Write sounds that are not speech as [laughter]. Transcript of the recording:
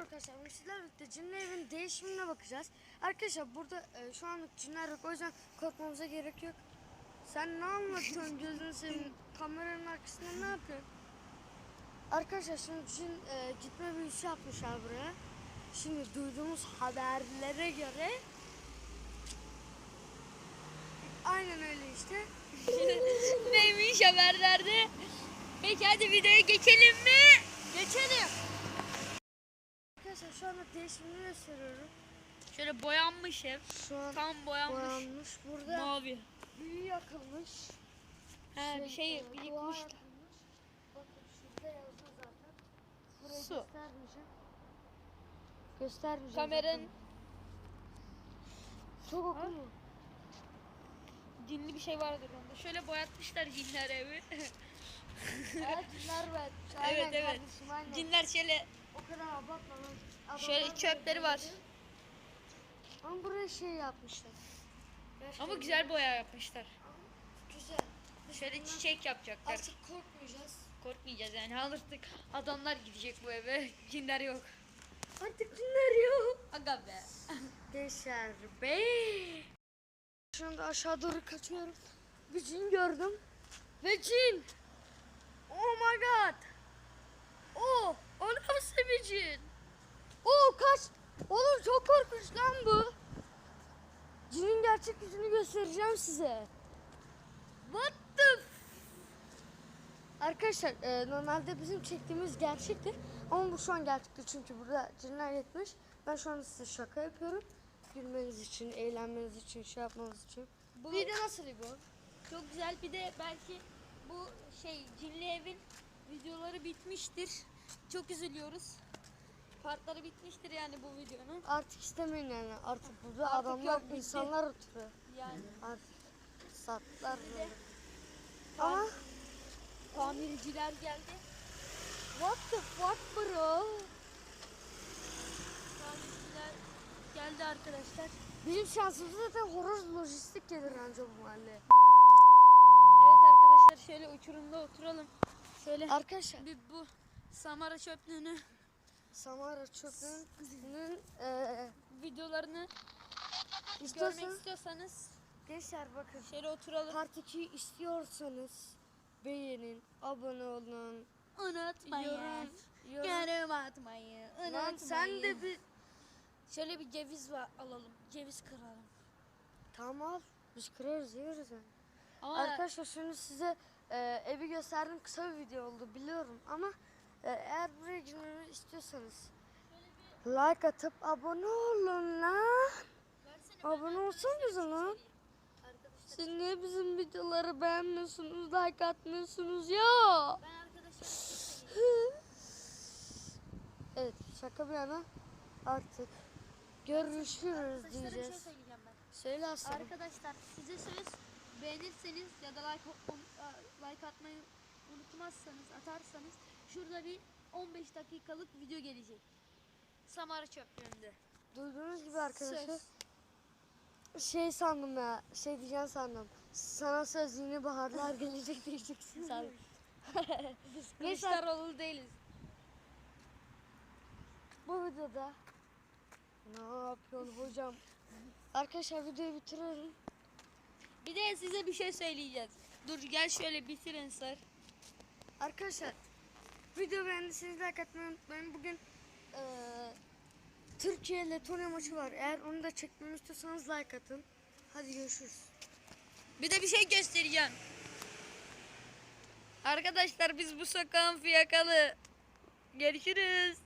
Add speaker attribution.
Speaker 1: Arkadaşlar bugün sizlerle birlikte cinli evin değişimine bakacağız. Arkadaşlar burada e, şu anlık cinler yok o yüzden korkmamıza gerek yok. Sen ne anlatıyorsun [laughs] gözünü seveyim kameranın arkasında ne yapıyorsun? Arkadaşlar şimdi cin e, gitme büyüsü yapmışlar buraya. Şimdi duyduğumuz haberlere göre aynen öyle işte. [laughs]
Speaker 2: Neymiş haberlerde? Peki hadi videoya geçelim mi?
Speaker 1: Geçelim. Şu anda değişimini gösteriyorum.
Speaker 2: Şöyle boyanmış ev.
Speaker 1: Şu an
Speaker 2: Tam boyanmış.
Speaker 1: boyanmış. Burada
Speaker 2: Mavi.
Speaker 1: büyü yakılmış.
Speaker 2: He bir şey
Speaker 1: e, dua
Speaker 2: birikmiş.
Speaker 1: yakılmış. Bakın şurada yazıyor zaten. Burayı
Speaker 2: Su.
Speaker 1: göstermeyeceğim. Göstermeyeceğim.
Speaker 2: Kameranın
Speaker 1: zaten. Çok okumuyor.
Speaker 2: cinli bir şey vardır onda. Şöyle boyatmışlar cinler evi. [laughs]
Speaker 1: Evet cinler var.
Speaker 2: Evet, evet.
Speaker 1: Kardeşim, aynen.
Speaker 2: Cinler şöyle
Speaker 1: O kadar abartma lan.
Speaker 2: Şöyle çöpleri var.
Speaker 1: Ama buraya şey yapmışlar.
Speaker 2: Ama güzel boya yapmışlar.
Speaker 1: Güzel.
Speaker 2: Şöyle çiçek yapacaklar.
Speaker 1: Artık korkmayacağız.
Speaker 2: Korkmayacağız yani alırdık. Adamlar gidecek bu eve. [laughs] Cinler yok.
Speaker 1: Artık cinler yok.
Speaker 2: Aga be. [laughs]
Speaker 1: Geçer be. Şu anda aşağı doğru kaçıyorum. Bir cin gördüm. Ve cin. Oh my god. Oh, o nasıl bir cin? Oh kaç. Oğlum çok korkunç lan bu. Cinin yüzünü göstereceğim size. What the Arkadaşlar e, normalde bizim çektiğimiz gerçektir. Ama bu şu an gerçekti çünkü burada cinler yetmiş. Ben şu anda size şaka yapıyorum. Gülmeniz için, eğlenmeniz için, şey yapmanız için.
Speaker 2: Bu
Speaker 1: Video nasıl bu?
Speaker 2: çok güzel. Bir de belki bu şey cinli evin videoları bitmiştir. Çok üzülüyoruz. Partları bitmiştir yani bu videonun.
Speaker 1: Artık istemeyin yani. Artık burada
Speaker 2: Artık
Speaker 1: adamlar,
Speaker 2: yok, bitti.
Speaker 1: insanlar oturuyor.
Speaker 2: Yani
Speaker 1: Artık
Speaker 2: de-
Speaker 1: böyle. Ama
Speaker 2: tamirciler geldi.
Speaker 1: what the fuck bro?
Speaker 2: Tamirciler geldi arkadaşlar.
Speaker 1: Bizim şansımız zaten horoz lojistik gelir anca bu mahalleye.
Speaker 2: Evet arkadaşlar şöyle uçurumda oturalım. Şöyle
Speaker 1: Arkadaşlar
Speaker 2: bir bu Samara çöplüğünü
Speaker 1: Samara çöpünün eee
Speaker 2: videolarını görmek
Speaker 1: istiyorsanız gençler bakın
Speaker 2: şöyle oturalım.
Speaker 1: part 2 istiyorsanız beğenin, abone olun,
Speaker 2: Unutmayın.
Speaker 1: yorum, yorum.
Speaker 2: Yorum atmayı.
Speaker 1: Lan
Speaker 2: Unutmayın.
Speaker 1: sen de bir
Speaker 2: Şöyle bir ceviz var alalım. Ceviz kıralım.
Speaker 1: tamam al. Biz kırarız yeriz yani.
Speaker 2: Ama
Speaker 1: Arkadaşlar şimdi size e, evi gösterdim kısa bir video oldu biliyorum ama e, eğer buraya girmemi istiyorsanız like atıp abone olun lan. Abone olsanıza lan. Siz niye bizim videoları beğenmiyorsunuz, like atmıyorsunuz ya?
Speaker 2: arkadaşlar [laughs]
Speaker 1: Evet şaka bir yana artık görüşürüz
Speaker 2: şey
Speaker 1: diyeceğiz. Söyle aslanım.
Speaker 2: Arkadaşlar size söz beğenirseniz ya da like like atmayı unutmazsanız atarsanız şurada bir 15 dakikalık video gelecek. Samara çöplüğünde.
Speaker 1: Duyduğunuz gibi arkadaşlar
Speaker 2: Söz.
Speaker 1: şey sandım ya şey diyeceğim sandım. Sana söz yeni baharlar [laughs] gelecek diyeceksin sandım. [laughs]
Speaker 2: Biz. Kılıçdaroğlu değiliz.
Speaker 1: Bu videoda ne yapıyorsun hocam? Arkadaşlar videoyu bitirelim.
Speaker 2: Bir de size bir şey söyleyeceğiz. Dur gel şöyle bitirin sır.
Speaker 1: Arkadaşlar video beğendiyseniz like atmayı unutmayın. Bugün eee Türkiye Letonya maçı var. Eğer onu da çekmemi like atın. Hadi görüşürüz.
Speaker 2: Bir de bir şey göstereceğim. Arkadaşlar biz bu sokağın fiyakalı. Görüşürüz.